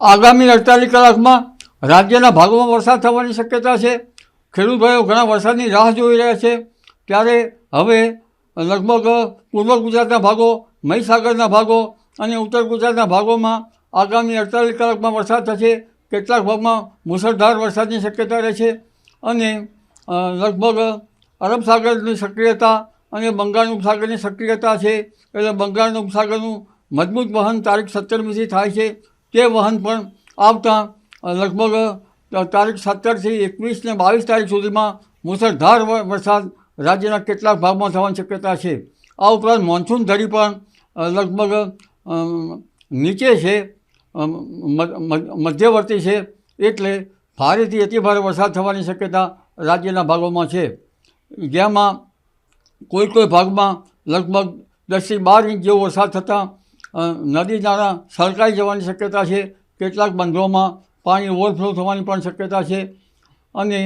આગામી અડતાલીસ કલાકમાં રાજ્યના ભાગોમાં વરસાદ થવાની શક્યતા છે. ખેડૂત ભાઈઓ ઘણા વરસાદની રાહ જોઈ રહ્યા છે. ત્યારે હવે લગભગ પૂર્વ ગુજરાતના ભાગો, મહીસાગરના ભાગો અને ઉત્તર ગુજરાતના ભાગોમાં આગામી અડતાલીસ કલાકમાં વરસાદ થશે. કેટલાક ભાગમાં મુસળધાર વરસાદની શક્યતા રહેશે અને લગભગ અરબ સાગરની સક્રિયતા અને બંગાળ ઉપસાગરની સક્રિયતા છે. એટલે બંગાળ ઉપસાગરનું મજબૂત વહન તારીખ સત્તરમીથી થાય છે. તે વહન પણ આવતા લગભગ તારીખ સત્તરથી એકવીસ ને બાવીસ તારીખ સુધીમાં મુસળધાર વરસાદ રાજ્યના કેટલાક ભાગમાં થવાની શક્યતા છે. આ ઉપરાંત મોન્સૂન ધરી પણ લગભગ નીચે છે મધ્યવર્તી છે, એટલે ભારેથી અતિભારે વરસાદ થવાની શક્યતા રાજ્યના ભાગોમાં છે. જેમાં કોઈ કોઈ ભાગમાં લગભગ દસથી બાર ઇંચ જેવો વરસાદ થતાં નદી નાળા છલકાઈ જવાની શક્યતા છે, કેટલાક બંધોમાં પાણી ઓવરફ્લો થવાની પણ શક્યતા છે. અને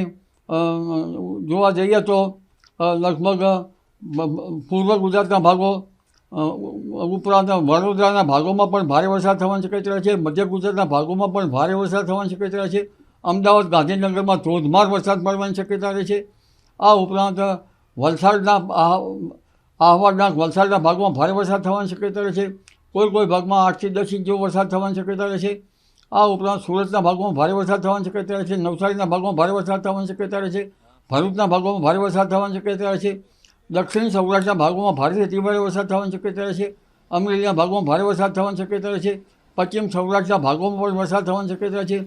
જોવા જઈએ તો લગભગ પૂર્વ ગુજરાતના ભાગો ઉપરાંત વડોદરાના ભાગોમાં પણ ભારે વરસાદ થવાની શક્યતા છે, મધ્ય ગુજરાતના ભાગોમાં પણ ભારે વરસાદ થવાની શક્યતા છે, અમદાવાદ ગાંધીનગરમાં ધોધમાર વરસાદ પડવાની શક્યતા રહે છે. આ ઉપરાંત વલસાડના આહવાડના વલસાડના ભાગમાં ભારે વરસાદ થવાની શક્યતા રહે છે. કોઈ કોઈ ભાગમાં આઠથી દસ ઇંચ જેવો વરસાદ થવાની શક્યતા રહે છે. આ ઉપરાંત સુરતના ભાગમાં ભારે વરસાદ થવાની શક્યતા રહે છે. નવસારીના ભાગમાં ભારે વરસાદ થવાની શક્યતા રહે છે. ભરૂચના ભાગોમાં ભારે વરસાદ થવાની શક્યતા રહેશે દક્ષિણ સૌરાષ્ટ્રના ભાગોમાં ભારેથી અતિભારે વરસાદ થવાની શક્યતા રહેશે અમરેલીના ભાગોમાં ભારે વરસાદ થવાની શક્યતા રહે છે. પશ્ચિમ સૌરાષ્ટ્રના ભાગોમાં પણ વરસાદ થવાની શક્યતા છે.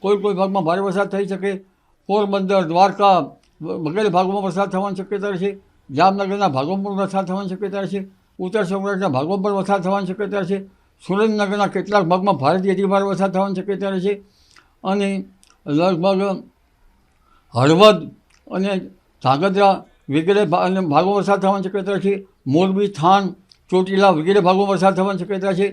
કોઈ કોઈ ભાગમાં ભારે વરસાદ થઈ શકે. પોરબંદર, દ્વારકા વગેરે ભાગોમાં વરસાદ થવાની શક્યતા છે. જામનગરના ભાગોમાં પણ વરસાદ થવાની શક્યતા છે. ઉત્તર સૌરાષ્ટ્રના ભાગો પણ વરસાદ થવાની શક્યતા છે. સુરેન્દ્રનગરના કેટલાક ભાગમાં ભારેથી અતિભારે વરસાદ થવાની શક્યતા છે. અને લગભગ હળવદ અને ધાગદ્રા વગેરે ભાગો વરસાદ થવાની શક્યતા છે. મોરબી, થાન, ચોટીલા વગેરે ભાગો વરસાદ થવાની શક્યતા છે.